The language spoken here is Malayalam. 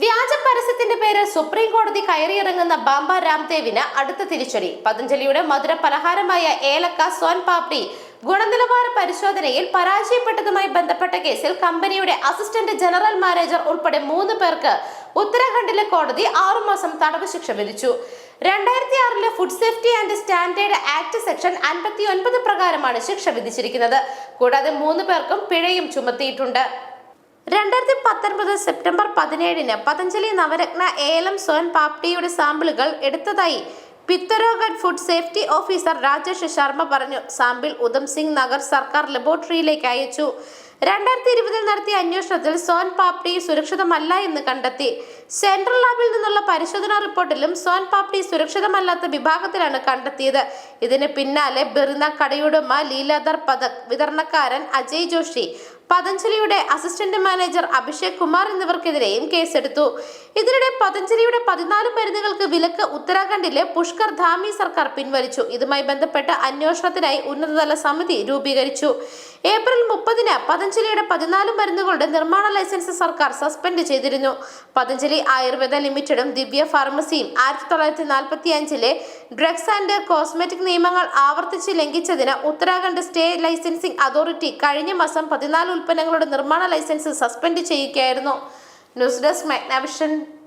വ്യാജ പരസ്യത്തിന്റെ പേരിൽ സുപ്രീം കോടതി കയറിയിറങ്ങുന്ന ബാമ്പ രാംദേവിന് അടുത്ത തിരിച്ചടി. പതഞ്ജലിയുടെ മധുര പലഹാരമായ ഏലക്ക സോൻ പാപ്രി ഗുണനിലവാര പരിശോധനയിൽ പരാജയപ്പെട്ടതുമായി ബന്ധപ്പെട്ട കേസിൽ കമ്പനിയുടെ അസിസ്റ്റന്റ് ജനറൽ മാനേജർ ഉൾപ്പെടെ മൂന്ന് പേർക്ക് ഉത്തരാഖണ്ഡിലെ കോടതി ആറുമാസം തടവ് ശിക്ഷ വിധിച്ചു. രണ്ടായിരത്തി ആറിലെ food safety and standard act section അൻപത്തി ഒൻപത് പ്രകാരമാണ് ശിക്ഷ വിധിച്ചിരിക്കുന്നത്. കൂടാതെ മൂന്ന് പേർക്കും പിഴയും ചുമത്തിയിട്ടുണ്ട്. രണ്ടായിരത്തി പത്തൊൻപത് സെപ്റ്റംബർ പതിനേഴിന് പതഞ്ജലി നവരത്ന ഏലം സോൻ പാപ്ഡിയുടെ സാമ്പിളുകൾ എടുത്തതായി Pithoragarh food safety officer Rajesh Sharma പറഞ്ഞു. സാമ്പിൾ ഉധം സിംഗ് നഗർ സർക്കാർ ലബോറട്ടറിയിലേക്ക് അയച്ചു. രണ്ടായിരത്തി ഇരുപതിൽ നടത്തിയ അന്വേഷണത്തിൽ സോൻ പാപ്ഡി സുരക്ഷിതമല്ല എന്ന് കണ്ടെത്തി. സെൻട്രൽ ലാബിൽ നിന്നുള്ള പരിശോധനാ റിപ്പോർട്ടിലും സോൻ പാപ്ഡി സുരക്ഷിതമല്ലാത്ത വിഭാഗത്തിലാണ് കണ്ടെത്തിയത്. ഇതിന് പിന്നാലെ ബെറിന കടയുടമ ലീലാധർ പതക് വിതരണക്കാരൻ അജയ് ജോഷി പതഞ്ജലിയുടെ അസിസ്റ്റന്റ് മാനേജർ അഭിഷേക് കുമാർ എന്നിവർക്കെതിരെയും കേസെടുത്തു. ഇതിനിടെ പതഞ്ജലിയുടെ പതിനാല് മരുന്നുകൾക്ക് വിലക്ക് ഉത്തരാഖണ്ഡിലെ പുഷ്കർ ധാമി സർക്കാർ പിൻവലിച്ചു. ഇതുമായി ബന്ധപ്പെട്ട അന്വേഷണത്തിനായി ഉന്നതതല സമിതി രൂപീകരിച്ചു. ഏപ്രിൽ മുപ്പതിന് പതഞ്ജലിയുടെ പതിനാല് മരുന്നുകളുടെ നിർമ്മാണ ലൈസൻസ് സർക്കാർ സസ്പെൻഡ് ചെയ്തിരുന്നു. പതഞ്ജലി ആയുർവേദ ലിമിറ്റഡും ദിവ്യ ഫാർമസിയും ആയിരത്തി തൊള്ളായിരത്തി നാൽപ്പത്തി അഞ്ചിലെ ഡ്രഗ്സ് ആൻഡ് കോസ്മെറ്റിക് നിയമങ്ങൾ ആവർത്തിച്ച് ലംഘിച്ചതിന് ഉത്തരാഖണ്ഡ് സ്റ്റേ ലൈസൻസിംഗ് അതോറിറ്റി കഴിഞ്ഞ മാസം പതിനാല് ഉൽപ്പന്നങ്ങളുടെ നിർമ്മാണ ലൈസൻസ് സസ്പെൻഡ് ചെയ്യുകയായിരുന്നു. News desk Magnavision